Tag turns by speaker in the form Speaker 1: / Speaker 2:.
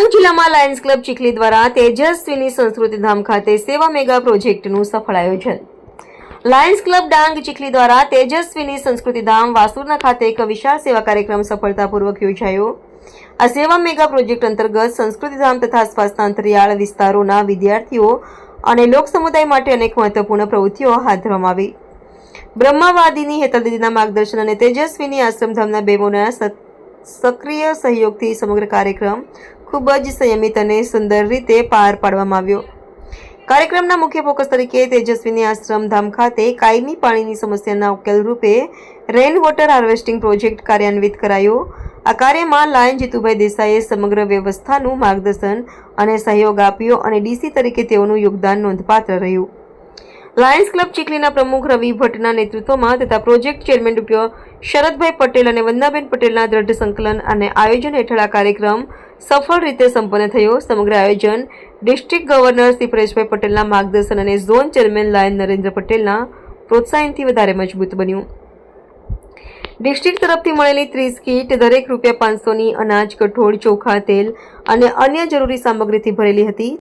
Speaker 1: ડાંગ જિલ્લામાં Lions club Chikhli દ્વારા તેજસ્વીની સંસ્કૃતિ ધામ ખાતે સેવા મેગા પ્રોજેક્ટનું સફળ આયોજન. લાયન્સ ક્લબ ડાંગ ચીખલી દ્વારા તેજસ્વીની સંસ્કૃતિ ધામ વાસુરના ખાતે એક વિશાળ સેવા કાર્યક્રમ સફળતાપૂર્વક યોજાયો. આ સેવા મેગા પ્રોજેક્ટ અંતર્ગત સંસ્કૃતિ ધામ તથા આસપાસના અંતરિયાળ વિસ્તારોના વિદ્યાર્થીઓ અને લોક સમુદાય માટે અનેક મહત્વપૂર્ણ પ્રવૃત્તિઓ હાથ ધરવામાં આવી. બ્રહ્માવાદીની હેતલદીદીના માર્ગદર્શન અને તેજસ્વીની આશ્રમધામના બેમોના સક્રિય સહયોગથી સમગ્ર કાર્યક્રમ ખૂબ જ સંયમિત અને સુંદર રીતે પાર પાડવામાં આવ્યો. કાર્યક્રમના મુખ્ય ફોકસ તરીકે તેજસ્વીની આશ્રમધામ ખાતે કાયમી પાણીની સમસ્યાના ઉકેલ રૂપે રેન વોટર હાર્વેસ્ટિંગ પ્રોજેક્ટ કાર્યાન્વિત કરાયો. આ કાર્યમાં લાયન જીતુભાઈ દેસાઈએ સમગ્ર વ્યવસ્થાનું માર્ગદર્શન અને સહયોગ આપ્યો અને ડીસી તરીકે તેઓનું યોગદાન નોંધપાત્ર રહ્યું. લાયન્સ ક્લબ ચીખલીના પ્રમુખ રવિ ભટ્ટના નેતૃત્વમાં તથા project chairman doctor Sharadbhai Patel અને વંદાબેન પટેલના દ્રઢ સંકલન અને આયોજન હેઠળ આ કાર્યક્રમ સફળ રીતે સંપન્ન થયો. સમગ્ર આયોજન ડિસ્ટ્રિક્ટ ગવર્નર શ્રી પરેશભાઈ પટેલના માર્ગદર્શન અને ઝોન ચેરમેન લાયન નરેન્દ્ર પટેલના પ્રોત્સાહનથી વધારે મજબૂત બન્યું. ડિસ્ટ્રિક્ટ તરફથી મળેલી ત્રીસ કીટ, દરેક રૂપિયા પાંચસોની અનાજ, કઠોળ, ચોખા, તેલ અને અન્ય જરૂરી સામગ્રીથી ભરેલી હતી.